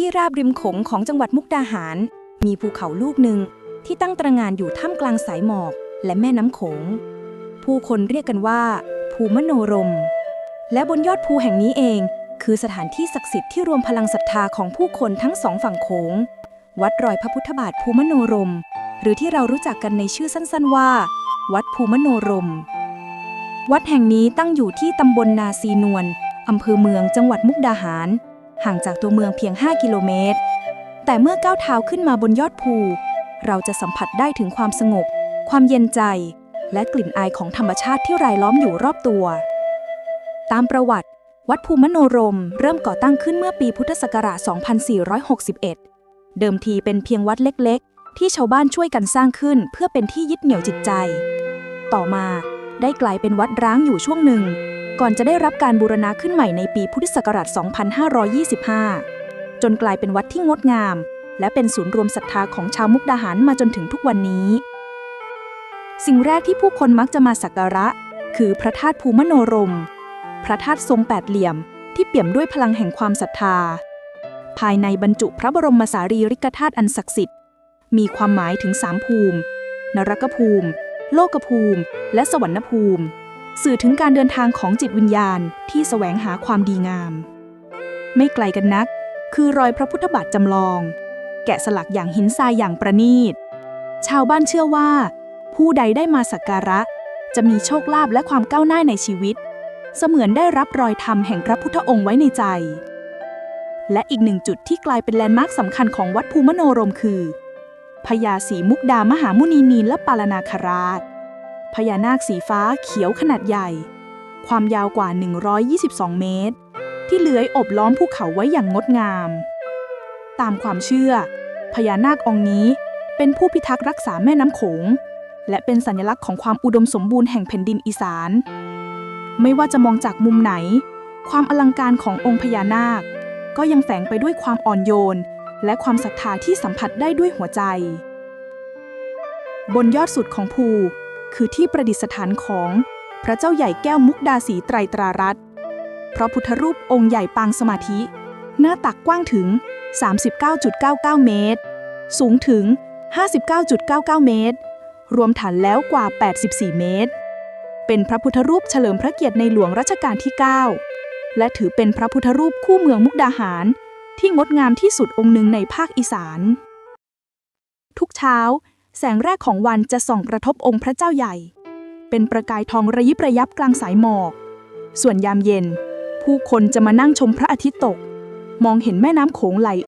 ที่ราบริมโขงของจังหวัดมุกดาหาร มีภูเขาลูกหนึ่งที่ตั้งตระหงานอยู่ท่ามกลางสายหมอกและแม่น้ำโขง ผู้คนเรียกกันว่า ภูมโนรม และบนยอดภูแห่งนี้เอง คือสถานที่ศักดิ์สิทธิ์ที่รวมพลังศรัทธาของผู้คนทั้งสองฝั่งโขง วัดรอยพระพุทธบาทภูมโนรม หรือที่เรารู้จักกันในชื่อสั้นๆว่า วัดภูมโนรม วัดแห่งนี้ตั้งอยู่ที่ตำบลนาซีนวลอำเภอเมืองจังหวัดมุกดาหาร ห่างจากตัวเมืองเพียง 5 กิโลเมตร แต่เมื่อก้าวเท้าขึ้นมาบนยอดภู เราจะสัมผัสได้ถึงความสงบ ความเย็นใจ และกลิ่นอายของธรรมชาติที่รายล้อมอยู่รอบตัว ตามประวัติ วัดภูมโนรม เริ่มก่อตั้งขึ้นเมื่อปีพุทธศักราช 2461 เดิมทีเป็นเพียงวัดเล็กๆ ที่ชาวบ้านช่วยกันสร้างขึ้นเพื่อเป็นที่ยึดเหนี่ยวจิตใจ ต่อมาได้กลายเป็นวัดร้างอยู่ช่วงหนึ่ง ก่อนจะได้รับการบูรณะขึ้นใหม่ในปีพุทธศักราช 2525 จนกลายเป็นวัดที่งดงาม และเป็นศูนย์รวมศรัทธาของชาวมุกดาหารมาจนถึงทุกวันนี้ สิ่งแรกที่ผู้คนมักจะมาสักการะ คือพระธาตุภูมโนรม พระธาตุทรงแปดเหลี่ยม ที่เปี่ยมด้วยพลังแห่งความศรัทธา ภายในบรรจุพระบรมสารีริกธาตุอันศักดิ์สิทธิ์ มีความหมายถึงสามภูมิ นรกภูมิ โลกภูมิ และสวรรณภูมิ สื่อถึงการเดินทางของจิตวิญญาณที่แสวงหาความดีงาม ไม่ไกลกันนัก คือรอยพระพุทธบาทจำลอง แกะสลักอย่างหินทรายอย่างประณีต ชาวบ้านเชื่อว่า ผู้ใดได้มาสักการะ จะมีโชคลาภและความก้าวหน้าในชีวิต เสมือนได้รับรอยธรรมแห่งพระพุทธองค์ไว้ในใจ และอีกหนึ่งจุดที่กลายเป็นแลนด์มาร์คสำคัญของวัดภูมโนรมคือพญาสีมุกดามหามุนีนีและปาลนาคราช พญานาคสีฟ้าเขียวขนาดใหญ่ ความยาวกว่า 122 เมตร ที่เลื้อยอบล้อมภูเขาไว้อย่างงดงาม ตามความเชื่อ พญานาคองค์นี้เป็นผู้พิทักษ์รักษาแม่น้ำโขง และเป็นสัญลักษณ์ของความอุดมสมบูรณ์แห่งแผ่นดินอีสาน ไม่ว่าจะมองจากมุมไหน ความอลังการขององค์พญานาค ก็ยังแฝงไปด้วยความอ่อนโยน และความศรัทธาที่สัมผัสได้ด้วยหัวใจ บนยอดสุดของภู คือที่ประดิษฐานของพระเจ้าใหญ่แก้วมุกดาสีไตรตรารัตน์พระพุทธรูปองค์ใหญ่ปางสมาธิ หน้าตักกว้างถึง 39.99 เมตร สูงถึง 59.99 เมตร รวมฐานแล้วกว่า 84 เมตร เป็นพระพุทธรูปเฉลิมพระเกียรติในหลวงรัชกาลที่ 9 และถือเป็นพระพุทธรูปคู่เมืองมุกดาหาร ที่งดงามที่สุดองค์หนึ่งในภาคอีสาน ทุกเช้า แสงแรกของวันจะส่องกระทบองค์พระเจ้าใหญ่ เป็นประกายทองระยิบระยับกลางสายหมอก ส่วนยามเย็น ผู้คนจะมานั่งชมพระอาทิตย์ตก มองเห็นแม่น้ำโขงไหล